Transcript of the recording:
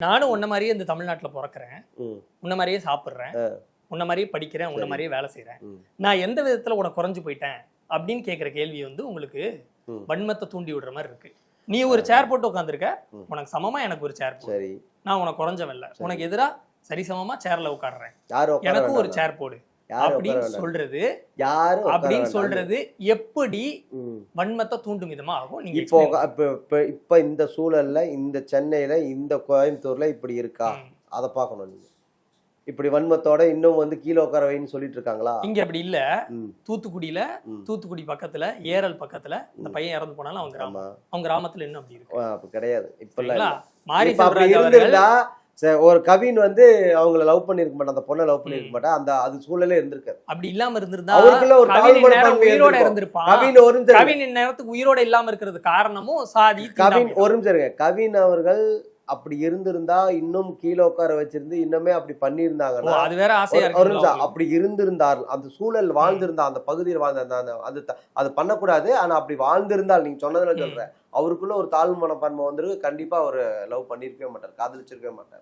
நானும் உன்ன மாதிரியே இந்த தமிழ்நாட்டுல பிறக்கிறேன் உன்ன மாதிரியே சாப்பிடுறேன் உன்ன மாதிரியே படிக்கிறேன் உன்ன. மாதிரியே வேலை செய்றேன் ம். நான் எந்த விதத்துல உனக்கு குறைஞ்சு போயிட்டேன் அப்படின்னு கேக்குற கேள்வி வந்து உங்களுக்கு. வன்மத்தை தூண்டி விடுற மாதிரி இருக்கு நீ ஒரு சேர் போட்டு உட்காந்துருக்க. உனக்கு சமமா எனக்கு ஒரு சேர் போடு சரி நான் உனக்கு குறைஞ்சவன் இல்ல சரி. உனக்கு எதிரா சரிசமமா சேர்ல உட்காடுறேன் எனக்கும் ஒரு. சேர் போடு அப்படின்னு. சொல்றது யாரும் உட்கார அப்படின்னு. சொல்றது எப்படி. வன்மத்தை தூண்டும் விதமா ஆகும் இப்போ இப்ப இப்ப இப்ப இந்த சூழல்ல இந்த சென்னையில இந்த கோயம்புத்தூர்ல இப்படி இருக்கா. அதை பார்க்கணும் நீங்க இப்படி வன்மத்தோட இன்னும் வந்து கீழே உட்கார வைன்னு சொல்லிட்டு இருக்காங்களா இங்க அப்படி இல்ல தூத்துக்குடியில. தூத்துக்குடி பக்கத்துல ஏரல் பக்கத்துல இந்த பையன் இறந்து போனாலும் அவங்க கிராமம் அவங்க கிராமத்துல இன்னும் அப்படி இருக்கு கிடையாது சரிங்களா இல்ல. மாரி சரி, ஒரு கவின் வந்து அவங்கள லவ் பண்ணிருக்க மாட்டான் அந்த பொண்ணை லவ் பண்ணிருக்க. மாட்டான். அந்த அது சூழலே இருந்திருக்காது அப்படி இல்லாம இருந்திருந்தா அவருக்குள்ள ஒரு உயிரோட. இருந்திருப்பான். கவின் ஒரு. கவின் இந்நேரத்துக்கு உயிரோட இல்லாம இருக்கிறது காரணமும் சாதி கவின். ஒரு நிமிஷம் இருங்க. கவின் அவர்கள் அப்படி இருந்திருந்தா இன்னும் கீழே உட்கார வச்சிருந்து இன்னுமே அப்படி பண்ணியிருந்தாங்கன்னா அது வேற ஆசையா ஒரு- நிமிஷம். அப்படி இருந்திருந்தார். அந்த சூழல் வாழ்ந்திருந்தா அந்த பகுதியில் வாழ்ந்த அந்த அது அது பண்ணக்கூடாது. ஆனா அப்படி வாழ்ந்திருந்தால் நீங்க சொன்னதுல. சொல்றேன். அவருக்குள்ள ஒரு தாழ்வு மனப்பான்மை வந்துருக்கு. கண்டிப்பா அவர் லவ் பண்ணிருக்கவே மாட்டார் காதலிச்சிருக்கவே மாட்டார்.